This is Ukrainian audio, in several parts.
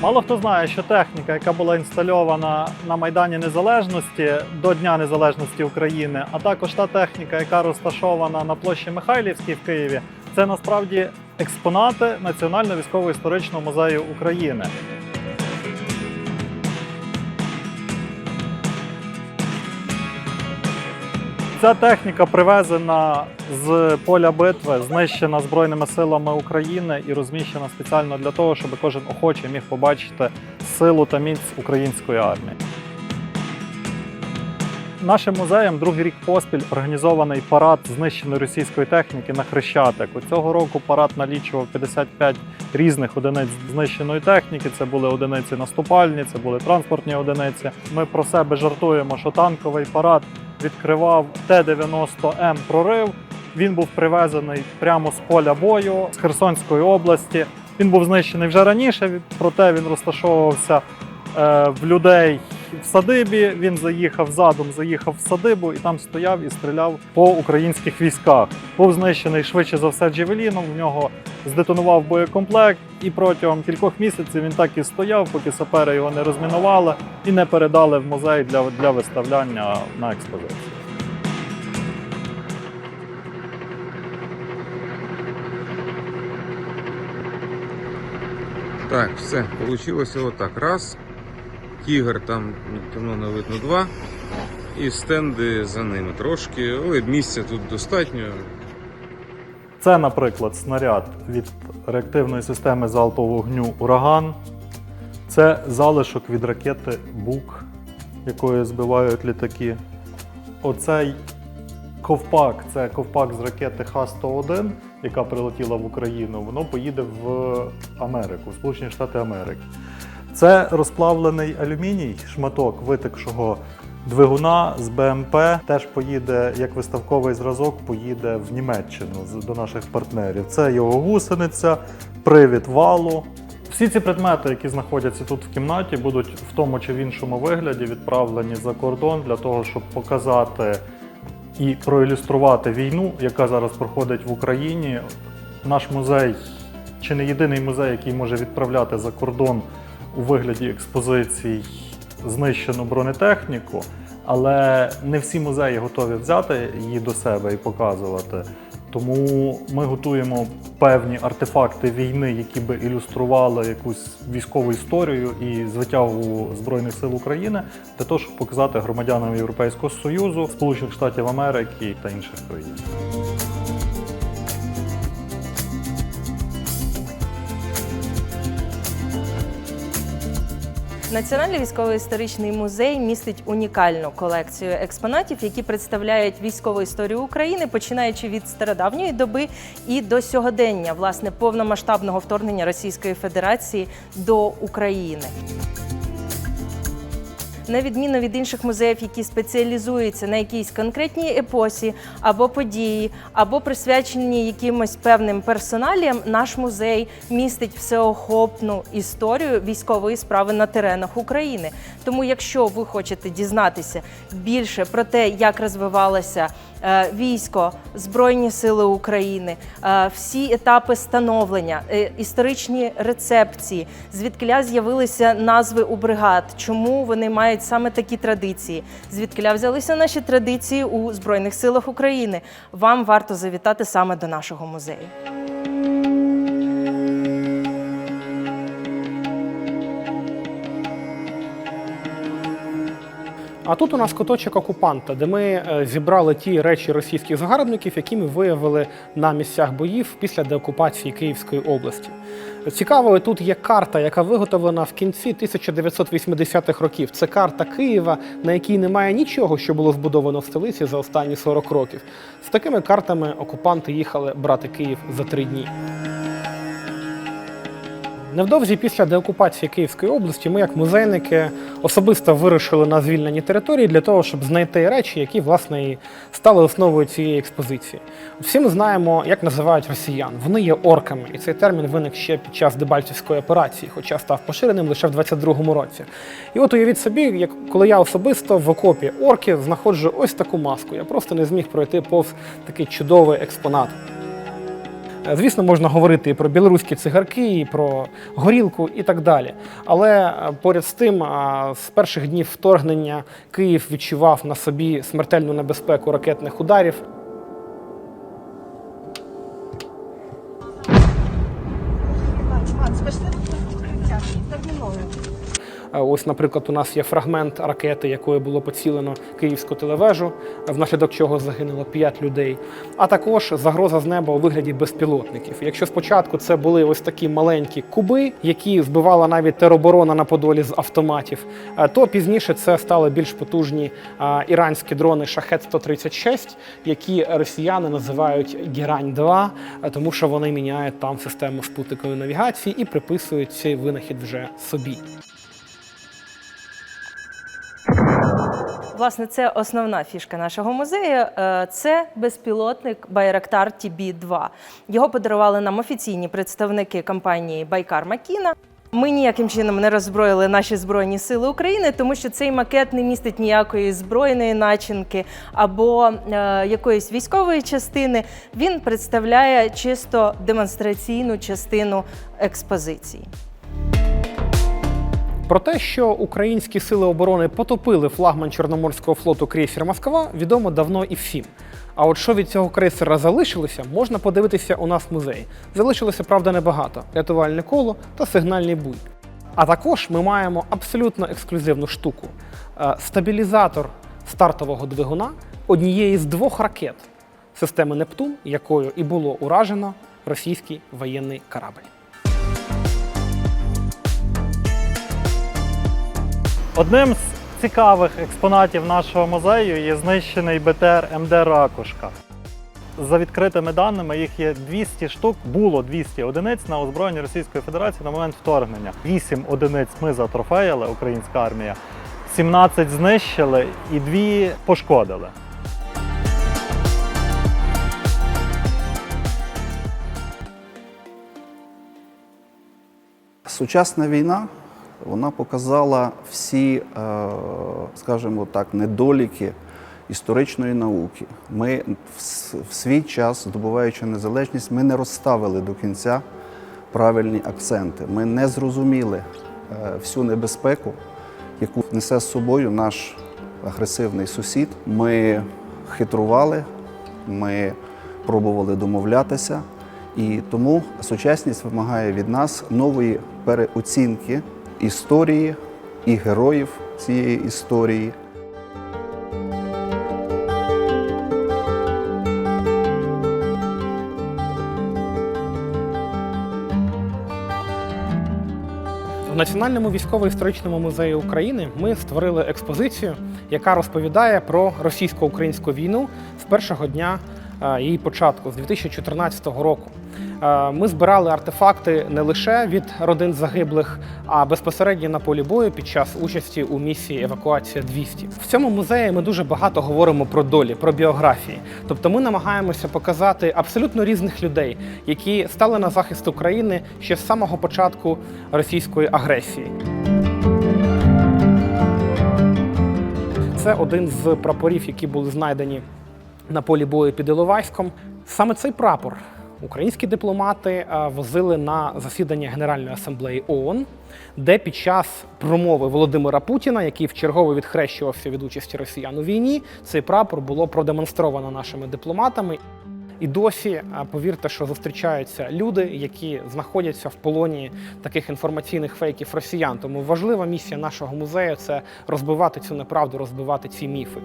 Мало хто знає, що техніка, яка була інстальована на Майдані Незалежності до Дня Незалежності України, а також та техніка, яка розташована на площі Михайлівській в Києві, це насправді експонати Національного військово-історичного музею України. Ця техніка привезена з поля битви, знищена Збройними силами України і розміщена спеціально для того, щоб кожен охочий міг побачити силу та міць української армії. Нашим музеєм другий рік поспіль організований парад знищеної російської техніки на Хрещатику. Цього року парад налічував 55 різних одиниць знищеної техніки. Це були одиниці наступальні, це були транспортні одиниці. Ми про себе жартуємо, що танковий парад відкривав Т-90М прорив. Він був привезений прямо з поля бою з Херсонської області. Він був знищений вже раніше, проте він розташовувався е, в людей в садибі. Він заїхав задом, заїхав в садибу і там стояв і стріляв по українських військах. Був знищений швидше за все Джевеліном. В нього здетонував боєкомплект, і протягом кількох місяців він так і стояв, поки сапери його не розмінували і не передали в музей для, для виставляння на експозицію. Так, все, получилося отак. Раз. Тігр там ну, не видно два. І стенди за ними трошки, але місця тут достатньо. Це, наприклад, снаряд від реактивної системи залпового вогню Ураган. Це залишок від ракети Бук, якою збивають літаки. Оцей ковпак це ковпак з ракети Х-101, яка прилетіла в Україну. Воно поїде в Америку, в Сполучені Штати Америки. Це розплавлений алюміній, шматок витекшого двигуна з БМП. Теж поїде як виставковий зразок, поїде в Німеччину до наших партнерів. Це його гусениця, привід валу. Всі ці предмети, які знаходяться тут в кімнаті, будуть в тому чи в іншому вигляді відправлені за кордон для того, щоб показати і проілюструвати війну, яка зараз проходить в Україні. Наш музей чи не єдиний музей, який може відправляти за кордон у вигляді експозицій знищену бронетехніку, але не всі музеї готові взяти її до себе і показувати. Тому ми готуємо певні артефакти війни, які би ілюстрували якусь військову історію і звитягу Збройних сил України для того, щоб показати громадянам Європейського Союзу, Сполучених Штатів Америки та інших країн. Національний військово-історичний музей містить унікальну колекцію експонатів, які представляють військову історію України, починаючи від стародавньої доби і до сьогодення, власне, повномасштабного вторгнення Російської Федерації до України. На відміну від інших музеїв, які спеціалізуються на якійсь конкретній епосі або події, або присвячені якимось певним персоналіям, наш музей містить всеохопну історію військової справи на теренах України. Тому, якщо ви хочете дізнатися більше про те, як розвивалося е, військо, Збройні Сили України, е, всі етапи становлення, е, історичні рецепції, звідкиля з'явилися назви у бригад, чому вони мають саме такі традиції, звідкиля взялися наші традиції у Збройних силах України. Вам варто завітати саме до нашого музею. А тут у нас куточок окупанта, де ми е, зібрали ті речі російських загарбників, які ми виявили на місцях боїв після деокупації Київської області. Цікавою тут є карта, яка виготовлена в кінці 1980-х років. Це карта Києва, на якій немає нічого, що було збудовано в столиці за останні 40 років. З такими картами окупанти їхали брати Київ за три дні. Невдовзі після деокупації Київської області ми, як музейники, особисто вирушили на звільнені території для того, щоб знайти речі, які власне і стали основою цієї експозиції. Всі ми знаємо, як називають росіян. Вони є орками, і цей термін виник ще під час Дебальцівської операції, хоча став поширеним лише в 22-му році. І от уявіть собі, як коли я особисто в окопі орків знаходжу ось таку маску. Я просто не зміг пройти повз такий чудовий експонат. Е, Звісно, можна говорити і про білоруські цигарки, і про горілку, і так далі. Але е, поряд з тим, з перших днів вторгнення Київ відчував на собі смертельну небезпеку ракетних ударів. Пішли. Терміново. Е, Ось, наприклад, у нас є фрагмент ракети, якою було поцілено київську телевежу, внаслідок чого загинуло 5 людей. А також загроза з неба у вигляді безпілотників. Якщо спочатку це були ось такі маленькі куби, які збивала навіть тероборона на Подолі з автоматів, е, то пізніше це стали більш потужні е, іранські дрони Шахет 136 які росіяни називають Герань 2 е, тому що вони міняють там систему спутникової навігації і приписують цей винахід вже собі. Власне, це основна фішка нашого музею. Е, Це безпілотник Байрактар TB-2. Його подарували нам офіційні представники компанії Байкар Макіна. Ми ніяким чином не роззброїли наші збройні сили України, тому що цей макет не містить ніякої збройної начинки або е, якоїсь військової частини. Він представляє чисто демонстраційну частину експозиції. Про те, що українські сили оборони потопили флагман Чорноморського флоту крейсер Москва, відомо давно і всім. А от що від цього крейсера залишилося, можна подивитися у нас в музеї. Залишилося, правда, небагато: рятувальне коло та сигнальний буй. А також ми маємо абсолютно ексклюзивну штуку: Е, стабілізатор стартового двигуна однієї з двох ракет системи Нептун, якою і було уражено російський воєнний корабль. Одним з цікавих експонатів нашого музею є знищений БТР МД Ракушка. За відкритими даними, їх є 200 штук, було 200 одиниць на озброєнні Російської Федерації на момент вторгнення. 8 одиниць ми затрофеїли, українська армія, 17 знищили і 2 пошкодили. Сучасна війна вона показала всі, е, скажімо так, недоліки історичної науки. Ми в свій час, здобуваючи незалежність, ми не розставили до кінця правильні акценти. Ми не зрозуміли е, всю небезпеку, яку несе з собою наш агресивний сусід. Ми хитрували, ми пробували домовлятися. І тому сучасність вимагає від нас нової переоцінки історії і героїв цієї історії. В Національному військово-історичному музеї України ми створили експозицію, яка розповідає про російсько-українську війну з першого дня е, її початку, з 2014 року. Е, Ми збирали артефакти не лише від родин загиблих, а безпосередньо на полі бою під час участі у місії Евакуація 200 В цьому музеї ми дуже багато говоримо про долі, про біографії. Тобто ми намагаємося показати абсолютно різних людей, які стали на захист України ще з самого початку російської агресії. Це один з прапорів, які були знайдені на полі бою під Іловайськом. Саме цей прапор українські дипломати е, возили на засідання Генеральної асамблеї ООН, де під час промови Володимира Путіна, який вчергово відхрещувався від участі росіян у війні, цей прапор було продемонстровано нашими дипломатами. І досі, е, повірте, що зустрічаються люди, які знаходяться в полоні таких інформаційних фейків росіян. Тому важлива місія нашого музею це розбивати цю неправду, розбивати ці міфи.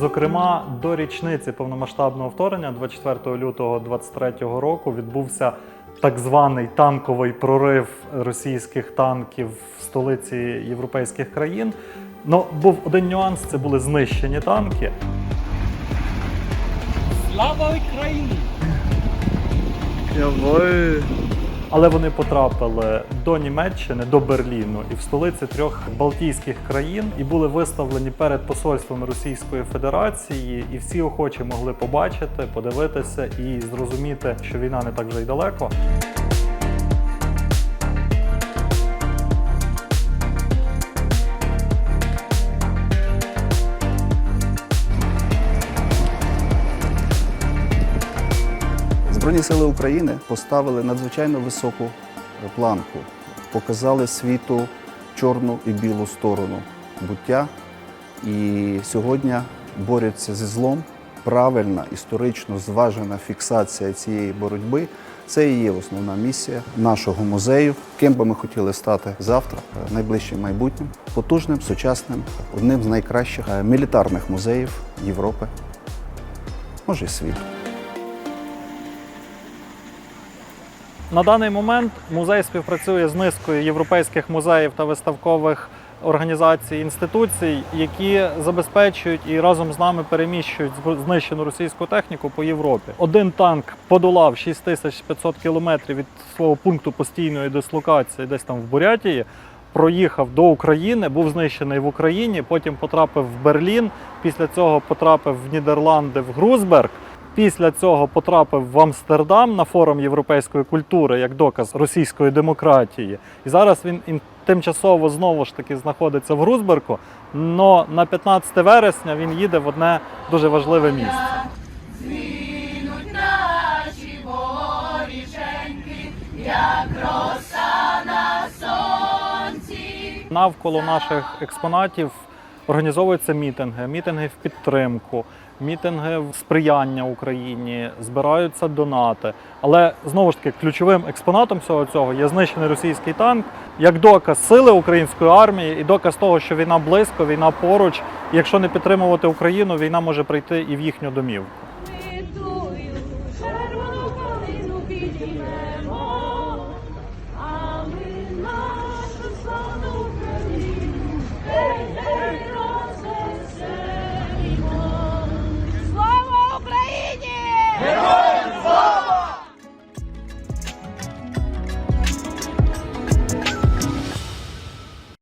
Зокрема, до річниці повномасштабного вторгнення, 24 лютого 2023 року, відбувся так званий танковий прорив російських танків в столиці європейських країн. Ну, був один нюанс: це були знищені танки. Слава Україні! Але вони потрапили до Німеччини, до Берліну і в столиці трьох Балтійських країн і були виставлені перед посольством Російської Федерації, і всі охочі могли побачити, подивитися і зрозуміти, що війна не так вже й далеко. Збройні сили України поставили надзвичайно високу планку, показали світу чорну і білу сторону буття. І сьогодні борються зі злом. Правильна, історично зважена фіксація цієї боротьби це і є основна місія нашого музею. Ким би ми хотіли стати завтра, найближчим майбутнім, потужним, сучасним, одним з найкращих е, мілітарних музеїв Європи, може й світу. На даний момент музей співпрацює з низкою європейських музеїв та виставкових організацій інституцій, які забезпечують і разом з нами переміщують знищену російську техніку по Європі. Один танк подолав 6500 кілометрів від свого пункту постійної дислокації, десь там в Бурятії. Проїхав до України, був знищений в Україні, потім потрапив в Берлін. Після цього потрапив в Нідерланди в Грузберг. Після цього потрапив в Амстердам на форум європейської культури як доказ російської демократії. І зараз він ін- тимчасово знову ж таки знаходиться в Грузбергу. Но на 15 вересня він їде в одне дуже важливе місце. Навколо наших експонатів Організовуються мітинги, мітинги в підтримку, мітинги в сприяння Україні, збираються донати. Але знову ж таки ключовим експонатом всього цього є знищений російський танк як доказ сили української армії і доказ того, що війна близько, війна поруч. І якщо не підтримувати Україну, війна може прийти і в їхню домівку. Червону калину підіймемо,